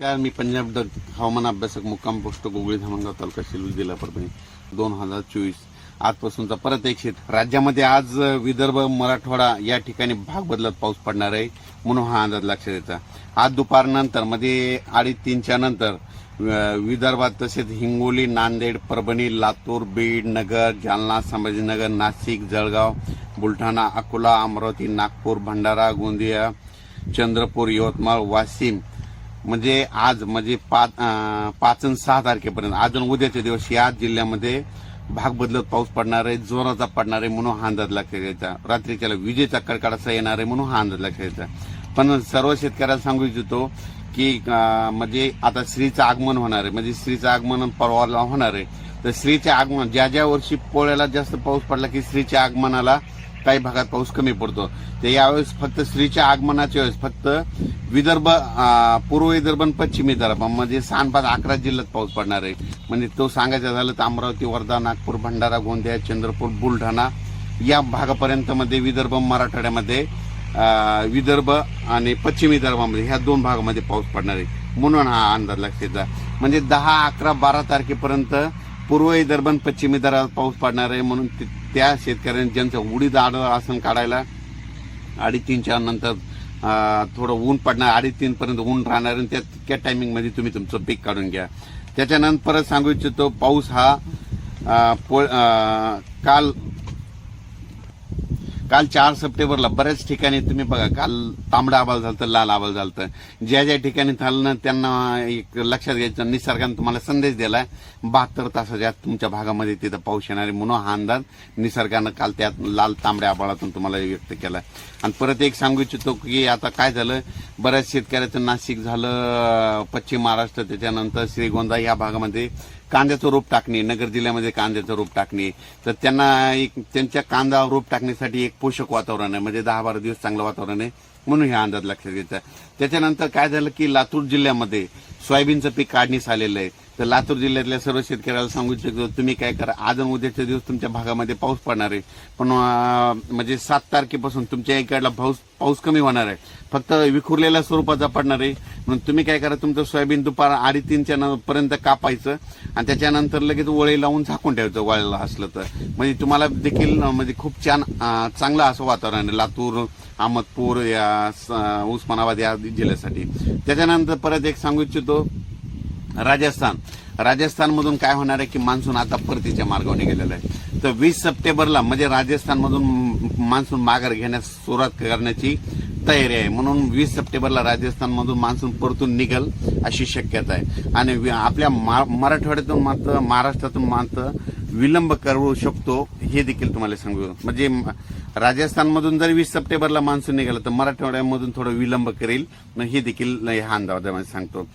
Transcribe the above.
काय मी पंजाब द हवामान अभ्यासक मुक्काम पोस्ट गोगळी धामणगाव तालुका शिलूर जिल्हा परभणी दोन हजार चोवीस. आजपासूनचा परत एक शेत. राज्यामध्ये आज विदर्भ मराठवाडा या ठिकाणी भाग बदलत पाऊस पडणार आहे म्हणून हा अंदाज लक्षात येतो. आज दुपारनंतरमध्ये अडीच तीनच्या नंतर विदर्भात तसेच हिंगोली नांदेड परभणी लातूर बीड नगर जालना संभाजीनगर नाशिक जळगाव बुलढाणा अकोला अमरावती नागपूर भंडारा गोंदिया चंद्रपूर यवतमाळ वाशिम म्हणजे आज म्हणजे पाच पाच आणि सहा तारखेपर्यंत. आज आणि उद्याच्या दिवस या जिल्ह्यामध्ये भाग बदलत पाऊस पडणार आहे जोराचा पडणार आहे म्हणून हा अंदाज लक्षात घ्यायचा. रात्रीच्या विजेचा कडकडाचा येणार आहे म्हणून हा अंदाज लक्षात घ्यायचा. पण सर्व शेतकऱ्याला सांगू इच्छितो की म्हणजे आता स्त्रीचं आगमन होणार आहे. म्हणजे स्त्रीचं आगमन परवाला होणार आहे. तर स्त्रीचे आगमन ज्या ज्या वर्षी पोळ्याला जास्त पाऊस पडला की स्त्रीच्या आगमनाला काही भागात पाऊस कमी पडतो. ते यावेळेस फक्त स्त्रीच्या आगमनाच्या वेळेस फक्त विदर्भ पूर्व विदर्भ आणि पश्चिम विदर्भ. म्हणजे सहा पाच अकरा जिल्ह्यात पाऊस पडणार आहे. म्हणजे तो सांगायचं झालं तर अमरावती वर्धा नागपूर भंडारा गोंदिया चंद्रपूर बुलढाणा या भागापर्यंत मध्ये विदर्भ मराठवाड्यामध्ये विदर्भ आणि पश्चिम विदर्भामध्ये ह्या दोन भागामध्ये पाऊस पडणार आहे. म्हणून हा अंदाज लक्षात येतात म्हणजे दहा अकरा बारा तारखेपर्यंत पूर्व विदर्भ आणि पश्चिम विदर्भात पाऊस पडणार आहे म्हणून ते- त्या शेतकऱ्यांनी ज्यांचं उडीद आड आसन काढायला अडीच तीनच्या नंतर थोडं ऊन पडणार अडीच तीनपर्यंत ऊन राहणार आणि त्या त्या टायमिंगमध्ये तुम्ही तुमचं पीक काढून घ्या. त्याच्यानंतर परत सांगू इच्छितो पाऊस हा पो- काल काल चार सप्टेंबरला बऱ्याच ठिकाणी तुम्ही बघा काल तांबडा आबाल झालं लाल आबाल झालं ज्या ज्या ठिकाणी झालं ना त्यांना एक लक्षात घ्यायचं निसर्गाने तुम्हाला संदेश दिलाय बहात्तर तासाच्या आत तुमच्या भागामध्ये तिथं पाऊस येणार आहे म्हणून हा अंदाज निसर्गानं काल त्यात लाल तांबड्या आबाळातून तुम्हाला व्यक्त केला आणि परत एक सांगू इच्छितो की आता काय झालं बऱ्याच शेतकऱ्याचं नाशिक झालं पश्चिम महाराष्ट्र त्याच्यानंतर श्रीगोंदा या भागामध्ये कांद्याचं रोप टाकणे नगर जिल्ह्यामध्ये कांद्याचं रोप टाकणे तर त्यांना एक त्यांच्या कांदा रोप टाकण्यासाठी एक पोषक वातावरण आहे. म्हणजे दहा बारा दिवस चांगलं वातावरण आहे म्हणून हे अंदाज लक्षात घ्यायचा त्याच्यानंतर काय झालं की लातूर जिल्ह्यामध्ये सोयाबीनचं पीक काढणीस आलेलं आहे. तर लातूर जिल्ह्यातल्या सर्व शेतकऱ्याला सांगू इच्छितो तुम्ही काय करा आज आणि उद्याच्या दिवस तुमच्या भागामध्ये पाऊस पडणार आहे. पण म्हणजे सात तारखेपासून तुमच्या इकडला पाऊस पाऊस कमी होणार आहे. फक्त विखुरलेल्या स्वरूपाचा पडणार आहे. म्हणून तुम्ही काय करा तुमचं सोयाबीन दुपार अडीच तीनच्या पर्यंत कापायचं. आणि त्याच्यानंतर लगेच वळी लावून झाकून ठेवायचं वळला असलं तर. म्हणजे तुम्हाला देखील म्हणजे खूप छान चांगलं असं वातावरण आहे. लातूर अहमदपूर या स- उस्मानाबाद या जिल्ह्यासाठी. त्याच्यानंतर परत एक सांगू इच्छितो. राजस्थान. राजस्थानमधून काय होणार आहे की मान्सून आता परतीच्या मार्गावर गेलेला आहे. तर वीस सप्टेंबरला म्हणजे राजस्थानमधून मान्सून माघार घेण्यास सुरुवात करण्याची तयारी आहे. म्हणून वीस सप्टेंबरला राजस्थानमधून मान्सून परतून निघल अशी शक्यता आहे. आणि आपल्या मा- मराठवाड्यातून मात्र महाराष्ट्रातून मात्र विलंब करू शकतो हे देखील तुम्हाला सांगू. म्हणजे राजस्थानमधून जर वीस सप्टेंबरला मान्सून निघाला तर मराठवाड्यामधून थोडं विलंब करेल. हे देखील हा अंदाजामध्ये सांगतो.